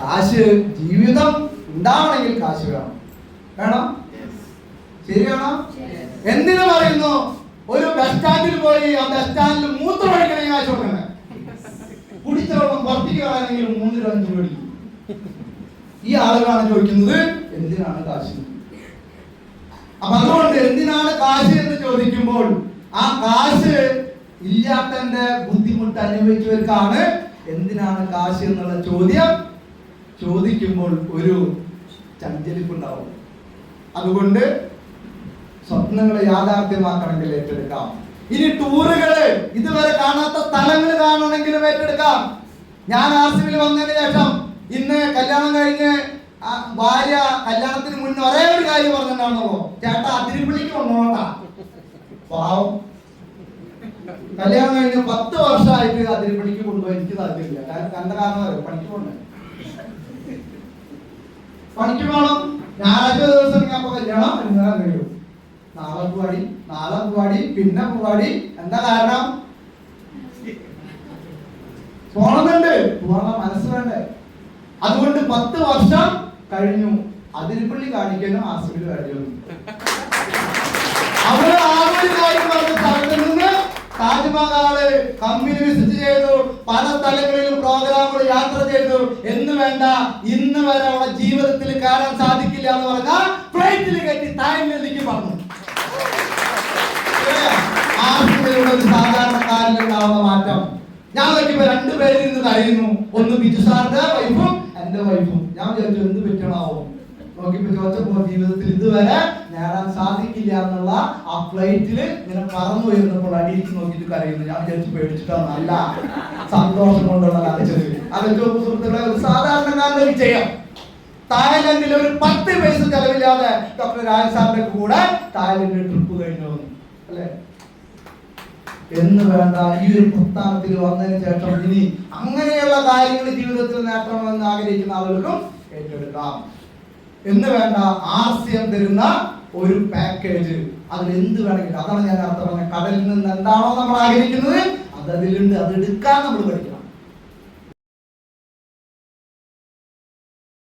കാശ് ജീവിതം ഉണ്ടാവണമെങ്കിൽ കാശ് വേണം. വേണം? ശരിയാണോ എന്തിനു പറയുന്നു? ഒരു ബസ് സ്റ്റാൻഡിൽ പോയി ആ ബസ് സ്റ്റാൻഡിൽ മൂത്രം ഒഴിക്കണേ കാശ് കൊടുക്കണേ കുടിച്ച വെള്ളം പുറത്തേക്ക് മൂന്ന് രൂപ അഞ്ച് രൂപ. ഈ ആളുകളാണ് ചോദിക്കുന്നത് എന്തിനാണ് കാശ്? അപ്പൊ അതുകൊണ്ട് എന്തിനാണ് കാശ് എന്ന് ചോദിക്കുമ്പോൾ ആ കാശ് ഇല്ലാത്തന്റെ ബുദ്ധിമുട്ട് അനുഭവിച്ചവർക്കാണ് എന്തിനാണ് കാശ് എന്നുള്ള ചോദ്യം ചോദിക്കുമ്പോൾ ഒരു ചഞ്ചലിപ്പുണ്ടാവും. അതുകൊണ്ട് സ്വപ്നങ്ങളെ യാഥാർത്ഥ്യമാക്കണമെങ്കിൽ ഏറ്റെടുക്കാം. ഇനി ടൂറുകൾ ഇതുവരെ കാണാത്ത സ്ഥലങ്ങൾ കാണണമെങ്കിലും ഏറ്റെടുക്കാം. ഞാൻ ആർ സി വന്നതിന് ശേഷം ഇന്ന് കല്യാണം കഴിഞ്ഞ് ഭാര്യ കല്യാണത്തിന് മുന്നേ ഒരേ ഒരു കാര്യം പറഞ്ഞിട്ടുണ്ടാവുന്നുള്ളൂ ചേട്ടാ അതിരിപ്പിള്ളിക്ക് കൊണ്ടുപോകണ്ട പാവം. കല്യാണം കഴിഞ്ഞ് പത്ത് വർഷമായിട്ട് അതിരിപ്പിള്ളിക്ക് കൊണ്ടുപോയി. എനിക്ക് താല്പര്യമില്ല കാരണം കണ്ട കാരണം? പണിക്ക് പണിക്ക് വേണം ഞായറാഴ്ച ദിവസം ഞാൻ കല്യാണം ഇന്നലെ കഴിയും. നാളെ പൂവാടി നാളെ പൂവാടി പിന്നെ പൂവാടി. എന്താ കാരണം? പോണമെന്നുണ്ട് പോകാനുള്ള മനസ്സ് വേണ്ടേ. അതുകൊണ്ട് പത്ത് വർഷം കഴിഞ്ഞു. അതിരിപ്പള്ളി കാണിക്കാനും ആസിഫിൽ കഴിഞ്ഞു സ്ഥലത്ത് നിന്ന് താജ്മഹൽ കമ്പനി വിസിറ്റ് ചെയ്തു. പല സ്ഥലങ്ങളിലും പ്രോഗ്രാമുകൾ യാത്ര ചെയ്തു. എന്ന് വേണ്ട ഇന്ന് വരെ അവളെ ജീവിതത്തിൽ കയറാൻ സാധിക്കില്ല എന്ന് പറഞ്ഞാൽ ഫ്ലൈറ്റിൽ കയറ്റി തായ്ലൻഡിലേക്ക് പറഞ്ഞു ആഫ്രിക്കയിലുള്ള ഒരു സാധാരണക്കാരിലുണ്ടാവുന്ന മാറ്റം? ഞാൻ നോക്കിയപ്പോ രണ്ടുപേരിൽ നിന്ന് കഴിയുന്നു. ഒന്ന് ബിജു സാറിന്റെ വൈഫും എന്റെ വൈഫും ഞാൻ വിചാരിച്ചു എന്ത് പറ്റണാവും നോക്കിയപ്പോ ചോദിച്ചപ്പോ ജീവിതത്തിൽ ഇതുവരെ നേടാൻ സാധിക്കില്ല എന്നുള്ള ആ ഫ്ലൈറ്റിൽ ഇങ്ങനെ പറന്നു വരുന്നപ്പോൾ അടിയിലേക്ക് നോക്കിയിട്ട് കരയുന്നു. ഞാൻ വിചാരിച്ചു പേടിച്ചിട്ടാണ് അല്ല സന്തോഷം കൊണ്ടുള്ള കരച്ചത് അതൊക്കെ സുഹൃത്തുക്കളെ ഒരു സാധാരണക്കാരന്റെ വിജയം. തായ്ലൻഡിൽ ഒരു പത്ത് പൈസ ചെലവില്ലാതെ ഡോക്ടർ രാജ് സാറിന്റെ കൂടെ തായ്ലൻഡ് ട്രിപ്പ് കഴിഞ്ഞു. വന്നു അല്ലേ? എന്ന് വേണ്ട. ഈ ഒരു പ്രസ്ഥാനത്തിൽ വന്നതിന് ശേഷം ഇനി അങ്ങനെയുള്ള കാര്യങ്ങൾ ജീവിതത്തിൽ നേട്ടണമെന്ന് ആഗ്രഹിക്കുന്ന ആളുകൾക്കും ഏറ്റെടുക്കാം. എന്ന് വേണ്ട എം തരുന്ന ഒരു പാക്കേജ് അതിൽ എന്ത് വേണമെങ്കിലും അതാണ് ഞാൻ അർത്ഥം പറഞ്ഞത്. കടലിൽ നിന്ന് എന്താണോ നമ്മൾ ആഗ്രഹിക്കുന്നത് അത് അതിലുണ്ട് അത് എടുക്കാൻ നമ്മൾ പഠിക്കണം.